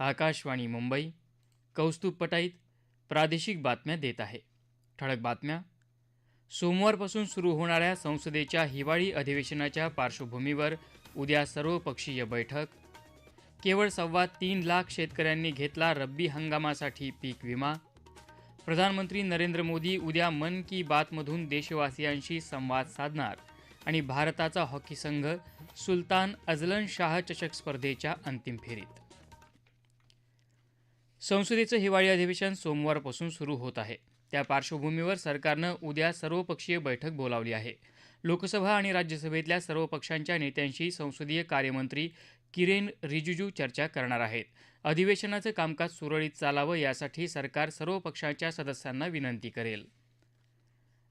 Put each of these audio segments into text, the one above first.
आकाशवाणी मुंबई कौस्तुभ पटाईत प्रादेशिक बातम्या देत आहे. ठळक बातम्या. सोमवारपासून सुरू होणाऱ्या संसदेच्या हिवाळी अधिवेशनाच्या पार्श्वभूमीवर उद्या सर्वपक्षीय बैठक. केवळ सव्वा तीन लाख शेतकऱ्यांनी घेतला रब्बी हंगामासाठी पीक विमा. प्रधानमंत्री नरेंद्र मोदी उद्या मन की बातमधून देशवासियांशी संवाद साधणार आणि भारताचा हॉकी संघ सुलतान अजलन शाह चषक स्पर्धेच्या अंतिम फेरीत. संसदेचं हिवाळी अधिवेशन सोमवारपासून सुरू होत आहे. त्या पार्श्वभूमीवर सरकारनं उद्या सर्वपक्षीय बैठक बोलावली आहे. लोकसभा आणि राज्यसभेतल्या सर्व पक्षांच्या नेत्यांशी संसदीय कार्यमंत्री किरेन रिजिजू चर्चा करणार आहेत. अधिवेशनाचं कामकाज सुरळीत चालावं यासाठी सरकार सर्व पक्षांच्या सदस्यांना विनंती करेल.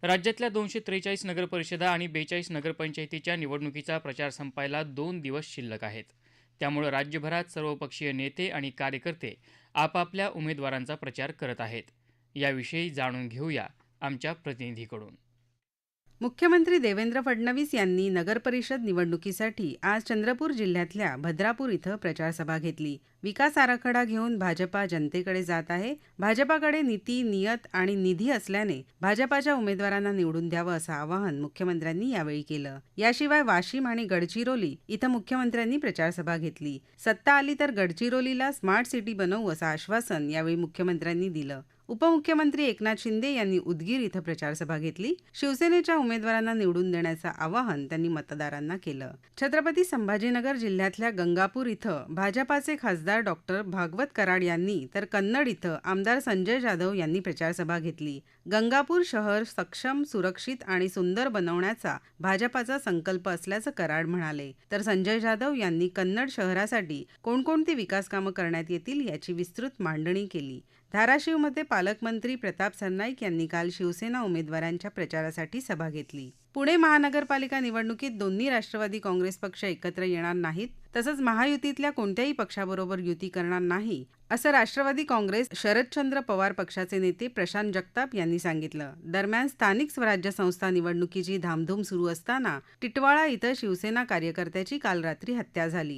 राज्यातल्या दोनशे त्रेचाळीस नगरपरिषदा आणि बेचाळीस नगरपंचायतीच्या निवडणुकीचा प्रचार संपायला दोन दिवस शिल्लक आहेत. त्यामुळे राज्यभरात सर्वपक्षीय नेते आणि कार्यकर्ते आपापल्या उमेदवारांचा प्रचार करत आहेत. याविषयी जाणून घेऊया आमच्या प्रतिनिधीकडून. मुख्यमंत्री देवेंद्र फडणवीस यांनी नगरपरिषद निवडणुकीसाठी आज चंद्रपूर जिल्ह्यातल्या भद्रापूर इथं प्रचारसभा घेतली. विकास आराखडा घेऊन भाजपा जनतेकडे जात आहे. भाजपाकडे नीती नियत आणि निधी असल्याने भाजपाच्या उमेदवारांना निवडून द्यावं असं आवाहन मुख्यमंत्र्यांनी यावेळी केलं. याशिवाय वाशिम आणि गडचिरोली इथं मुख्यमंत्र्यांनी प्रचारसभा घेतली. सत्ता आली तर गडचिरोलीला स्मार्ट सिटी बनवू असं आश्वासन यावेळी मुख्यमंत्र्यांनी दिलं. उपमुख्यमंत्री एकनाथ शिंदे यांनी उदगीर इथं प्रचारसभा घेतली. शिवसेनेच्या उमेदवारांना निवडून देण्याचं आवाहन त्यांनी मतदारांना केलं. छत्रपती संभाजीनगर जिल्ह्यातल्या गंगापूर इथं भाजपाचे खासदार डॉक्टर भागवत कराड यांनी तर कन्नड इथं आमदार संजय जाधव यांनी प्रचारसभा घेतली. गंगापूर शहर सक्षम सुरक्षित आणि सुंदर बनवण्याचा भाजपाचा संकल्प असल्याचं कराड म्हणाले. तर संजय जाधव यांनी कन्नड शहरासाठी कोणकोणती विकासकामं करण्यात येतील याची विस्तृत मांडणी केली. धाराशिवमध्ये पालकमंत्री प्रताप सरनाईक यांनी काल शिवसेना उमेदवारांच्या प्रचारासाठी सभा घेतली. पुणे महानगरपालिका निवडणुकीत दोन्ही राष्ट्रवादी काँग्रेस पक्ष एकत्र येणार नाहीत तसंच महायुतीतल्या कोणत्याही पक्षाबरोबर युती करणार नाही असं राष्ट्रवादी काँग्रेस शरदचंद्र पवार पक्षाचे नेते प्रशांत जगताप यांनी सांगितलं. दरम्यान स्थानिक स्वराज्य संस्था निवडणुकीची धामधूम सुरू असताना टिटवाळा इथं शिवसेना कार्यकर्त्याची काल रात्री हत्या झाली.